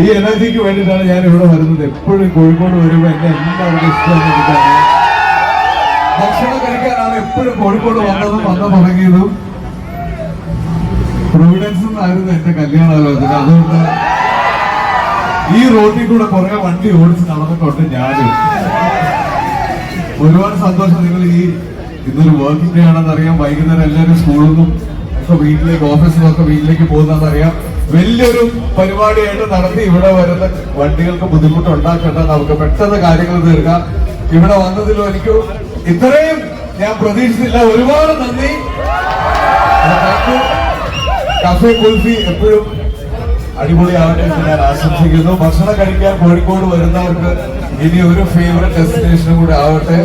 ഈ എനർജിക്ക് വേണ്ടിയിട്ടാണ് ഞാൻ ഇവിടെ വരുന്നത്. എപ്പോഴും കോഴിക്കോട് വരുമ്പോൾ എന്നെ എല്ലാവർക്കും എനിക്കറിയാം. ഭക്ഷണം കഴിക്കാനാണ് എപ്പോഴും കോഴിക്കോട് വന്നതും വന്ന് തുടങ്ങിയതും. പ്രൊവിഡൻസ് ആയിരുന്നു എന്റെ കല്യാണാലോചന. അതുകൊണ്ട് ഈ റോഡിൽ കൂടെ കുറെ വണ്ടി ഓടിച്ച് നടന്നിട്ടുണ്ട് ഞാൻ ഒരുപാട് സന്തോഷം നിങ്ങൾ ഈ ഇന്നൊരു വർക്കിംഗ് ഡേ ആണെന്ന് അറിയാം വൈകുന്നേരം എല്ലാവരും സ്കൂളിൽ നിന്നും ഒക്കെ വീട്ടിലേക്ക് ഓഫീസിൽ നിന്നൊക്കെ വീട്ടിലേക്ക് അറിയാം വലിയൊരു പരിപാടിയായിട്ട് നടത്തി ഇവിടെ വരുന്ന വണ്ടികൾക്ക് ബുദ്ധിമുട്ട് ഉണ്ടാക്കേണ്ട നമുക്ക് പെട്ടെന്ന് കാര്യങ്ങൾ തീർക്കാം. ഇവിടെ വന്നതിലും എനിക്ക് ഇത്രയും ഞാൻ പ്രതീക്ഷിച്ചില്ല. ഒരുപാട് നന്ദി. കഫേ കുൽഫി എപ്പോഴും അടിപൊളിയാവട്ടെ എന്ന് ഞാൻ ആശംസിക്കുന്നു. ഭക്ഷണം കഴിക്കാൻ കോഴിക്കോട് വരുന്നവർക്ക് ഇനി ഒരു ഫേവറേറ്റ് ഡെസ്റ്റിനേഷനും കൂടെ ആവട്ടെ.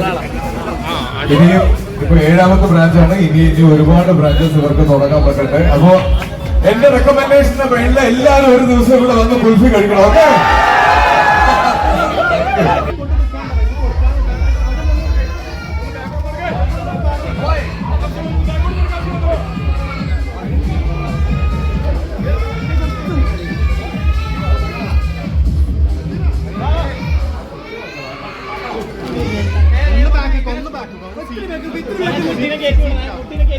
ഇനിയും ഇപ്പൊ ഏഴാമത്തെ ബ്രാഞ്ചാണ് ഇനി ഇനി ഒരുപാട് ബ്രാഞ്ചസ് ഇവർക്ക് തുടങ്ങാൻ പറ്റട്ടെ. അപ്പോ എന്റെ റെക്കമെൻഡേഷന്റെ പേരിൽ എല്ലാവരും ഒരു ദിവസം ഇവിടെ വന്ന് കുൽഫി കഴിക്കണം ഓക്കെ ਸੀ